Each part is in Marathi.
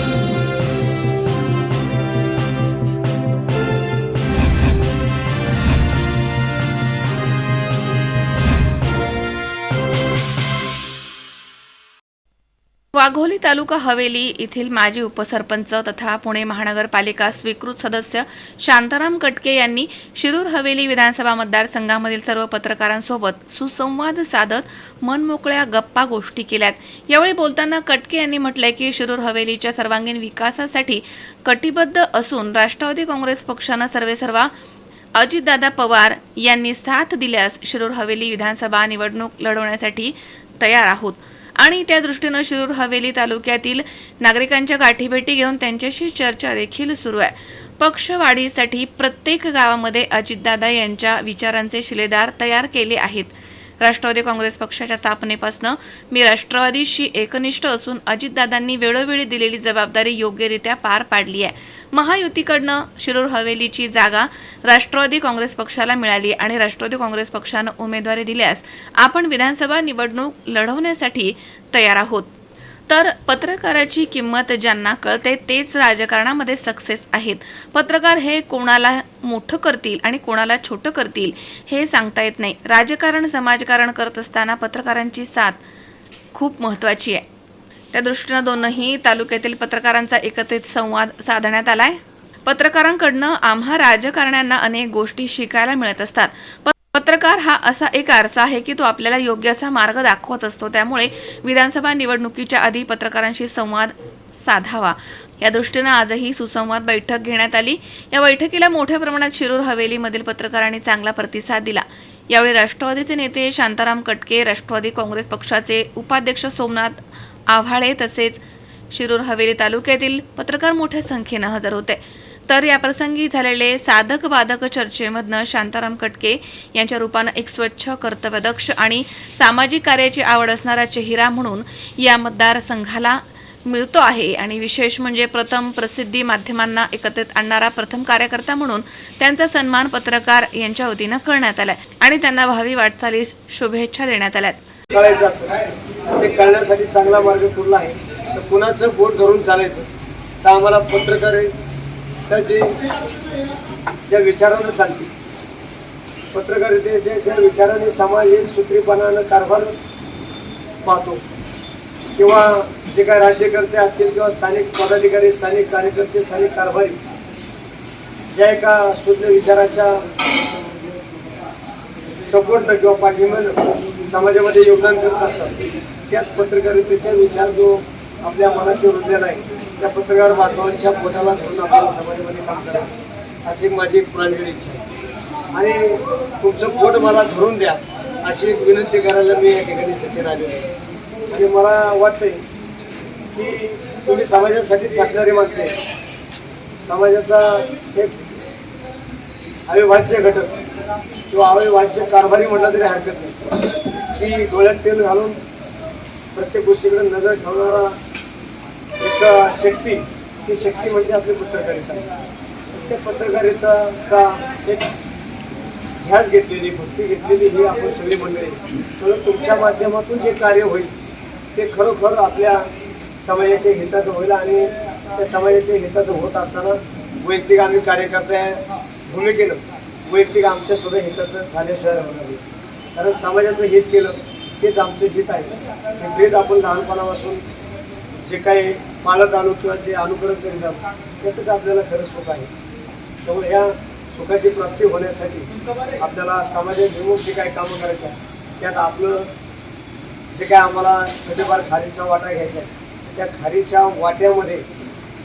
Thank you. वाघोली तालुका हवेली येथील माजी उपसरपंच तथा पुणे महानगरपालिका स्वीकृत सदस्य शांताराम कटके यांनी शिरूर हवेली विधानसभा मतदारसंघामधील सर्व पत्रकारांसोबत सुसंवाद साधत मनमोकळ्या गप्पा गोष्टी केल्यात. यावेळी बोलताना कटके यांनी म्हटलंय की शिरूर हवेलीच्या सर्वांगीण विकासासाठी कटिबद्ध असून राष्ट्रवादी काँग्रेस पक्षानं सर्वेसर्वा अजितदादा पवार यांनी साथ दिल्यास शिरूर हवेली विधानसभा निवडणूक लढवण्यासाठी तयार आहोत. आणि त्या दृष्टीनं शिरूर हवेली तालुक्यातील नागरिकांच्या गाठीभेटी घेऊन त्यांच्याशी चर्चा देखील सुरू आहे. पक्षवाढीसाठी प्रत्येक गावामध्ये अजितदादा यांच्या विचारांचे शिलेदार तयार केले आहेत. राष्ट्रवादी काँग्रेस पक्षाच्या स्थापनेपासून मी राष्ट्रवादीशी एकनिष्ठ असून अजितदादांनी वेळोवेळी दिलेली जबाबदारी योग्यरित्या पार पाडली आहे. महायुतीकडनं शिरूर हवेलीची जागा राष्ट्रवादी काँग्रेस पक्षाला मिळाली आणि राष्ट्रवादी काँग्रेस पक्षानं उमेदवारी दिल्यास आपण विधानसभा निवडणूक लढवण्यासाठी तयार आहोत. तर पत्रकाराची किंमत ज्यांना कळते तेच राजकारणामध्ये सक्सेस आहेत. पत्रकार हे कोणाला मोठं करतील आणि कोणाला छोटं करतील हे सांगता येत नाही. राजकारण समाजकारण करत असताना पत्रकारांची साथ खूप महत्त्वाची आहे. त्या दृष्टीनं दोनही तालुक्यातील पत्रकारांचा एकत्रित संवाद साधण्यात आलाय. पत्रकारांकडनं आम्हा राजकारण्यांना अनेक गोष्टी शिकायला मिळत असतात. प- पत्रकार हा असा एक आरसा आहे की तो आपल्याला योग्य असा मार्ग दाखवत असतो. त्यामुळे विधानसभा निवडणुकीच्या आधी पत्रकारांशी संवाद साधावा. या दृष्टीनं आजही सुसंवाद बैठक घेण्यात आली. या बैठकीला मोठ्या प्रमाणात शिरूर हवेलीमधील पत्रकारांनी चांगला प्रतिसाद दिला. यावेळी राष्ट्रवादीचे नेते शांताराम कटके राष्ट्रवादी काँग्रेस पक्षाचे उपाध्यक्ष सोमनाथ आव्हाळे तसेच शिरूर हवेली तालुक्यातील पत्रकार मोठ्या संख्येनं हजर होते. तर या प्रसंगी झालेले साधक बाधक चर्चेमधनं शांताराम कटके यांच्या रूपानं एक स्वच्छ कर्तव्यदक्ष आणि सामाजिक कार्याची आवड असणारा चेहरा म्हणून या मतदारसंघाला मिळतो आहे. आणि विशेष म्हणजे प्रथम प्रसिद्धी माध्यमांना एकत्रित आणणारा प्रथम कार्यकर्ता म्हणून त्यांचा सन्मान पत्रकार यांच्या वतीनं करण्यात आलाय. आणि त्यांना भावी वाटचालीस शुभेच्छा देण्यात आल्यात. कळायचं ते कळण्यासाठी चांगला मार्ग कुठला आहे? तर कुणाचं बोट धरून चालायचं? तर आम्हाला पत्रकार त्याची ज्या विचारानं चालते पत्रकारितेच्या ज्या विचाराने समाज एक सूत्रीपणानं कारभार पाहतो किंवा जे काय राज्यकर्ते असतील किंवा स्थानिक पदाधिकारी स्थानिक कार्यकर्ते स्थानिक कारभारी ज्या एका शुद्ध विचाराच्या सपोर्ट किंवा पाठिंबा समाजामध्ये योगदान करत असतात त्याच पत्रकारितेचा विचार जो आपल्या मनाशी रुजलेला आहे त्या पत्रकार बांधवांच्या पोटाला धरून आपल्याला समाजामध्ये काम करा अशी माझी एक इच्छा आहे. आणि तुमचं पोट मला धरून द्या अशी एक विनंती करायला मी या ठिकाणी सचिन आलेलो आहे. आणि मला वाटतंय की तुम्ही समाजासाठी चालणारी माणसं आहे समाजाचा एक अविभाज्य घटक किंवा अविभाज्य कारभारी म्हटलं तरी हरकत नाही. की डोळ्यात तेल घालून प्रत्येक गोष्टीकडे नजर ठेवणारा एक शक्ती. ती शक्ती म्हणजे आपली पत्रकारिता. त्या पत्रकारिताचा एक ध्यास घेतलेली भक्ती घेतलेली ही आपण सगळी मंडळी. म्हणून तुमच्या माध्यमातून जे कार्य होईल ते खरोखर आपल्या समाजाच्या हिताचं होईल आणि त्या समाजाच्या हिताचं होत असताना वैयक्तिक आम्ही कार्यकर्त्या भूमिकेनं वैयक्तिक आमच्या सुद्धा हिताचं झाल्याशिवाय होणार नाही कारण समाजाचं हित केलं हेच आमचं हित आहे. हे भेद आपण लहानपणापासून जे काही पाळत आलो किंवा जे अनुकरण करीत आहोत त्यातच आपल्याला खरं सुख आहे. त्यामुळे ह्या सुखाची प्राप्ती होण्यासाठी आपल्याला समाजात घेऊन जे काही कामं करायचं आहे त्यात आपलं जे काय आम्हाला छोटेफार खारीचा वाटा घ्यायचा आहे त्या खारीच्या वाट्यामध्ये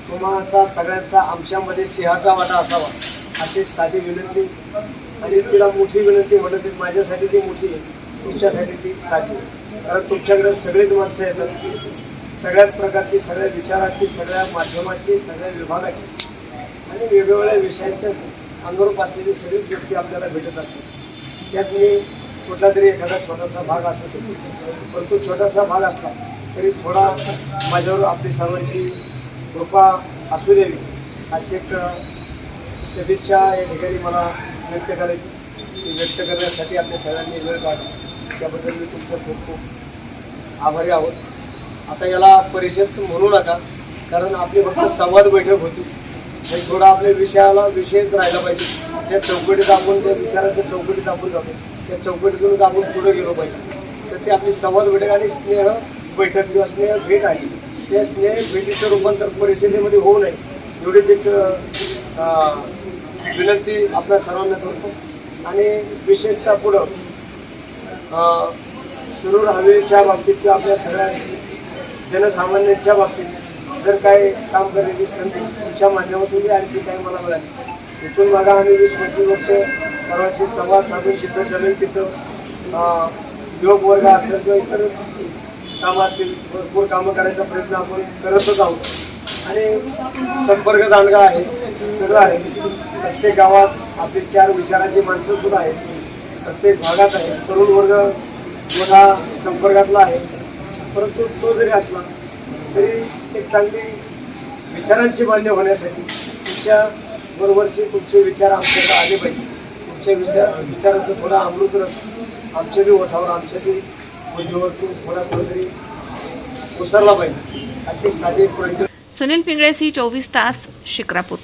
तुम्हाचा सगळ्यांचा आमच्यामध्ये सिंहाचा वाटा असावा अशी एक साधी विनंती. आणि तिला मोठी विनंती म्हणत माझ्यासाठी ती मोठी आहे तुमच्यासाठी ती साधी कारण तुमच्याकडे सगळीच माणसं येतात. सगळ्याच प्रकारची सगळ्या विचाराची सगळ्या माध्यमाची सगळ्या विभागाची. आणि वेगवेगळ्या विषयांच्या अनुरूप असलेली सगळीच व्यक्ती आपल्याला भेटत असते. त्यात मी कुठला तरी एखादा छोटासा भाग असू शकतो. परंतु छोटासा भाग असला तरी थोडा माझ्यावर आपली सर्वांची कृपा असू द्यावी अशी एक सदिच्छा या ठिकाणी मला व्यक्त करायची. ती व्यक्त करण्यासाठी आपल्या सगळ्यांनी वेळ काढला त्याबद्दल मी तुमचं खूप खूप आभारी आहोत. आता याला परिषद म्हणू नका कारण आपली फक्त संवाद बैठक होती. म्हणजे हे थोडा आपल्या विषयाला विषयच राहिला पाहिजे. त्या चौकटीत आपण त्या विचाराच्या चौकटीत आपण जातो त्या चौकटीतूनच आपण पुढे गेलो पाहिजे. तर ती आपली संवाद बैठक आणि स्नेह बैठक किंवा स्नेह भेट आहे. त्या स्नेह भेटीचं रूपांतर परिस्थितीमध्ये होऊ नये. एवढीच एक विनंती आपल्या सर्वांना करतो. आणि विशेषतः पुढं सुरू शिरूर बाबतीत आपल्या सगळ्या जनसामान्यांच्या बाबतीत जर काही काम करण्याची संधी तुमच्या माध्यमातून आणखी काही मला मिळाली? इथून मागा आम्ही वीस पंचवीस वर्ष सर्वांशी संवाद साधून जिथं जमेल तिथं योग वर्ग असेल किंवा इतर कामं असतील भरपूर कामं करायचा प्रयत्न आपण करतच आहोत. आणि संपर्क जाणगा आहे सगळं आहे. प्रत्येक गावात आपली चार विचाराची माणसं सुद्धा आहेत. प्रत्येक भागात आहे. तरुण वर्ग मोठा संपर्कातला आहे. परंतु तो जरी असला तरी एक चांगली विचारांची मान्य होण्यासाठी तुमच्या बरोबरचे तुमचे विचार आमच्याकडे आले पाहिजे. तुमच्या विचार विचारांचं थोडा अमृत रस आमच्या बी ओठावर आमच्या बी बुद्धीवरतून थोडा कुठेतरी उसरला पाहिजे. असे साधे सुनील पिंगळे सी चोवीस तास शिक्रापूर.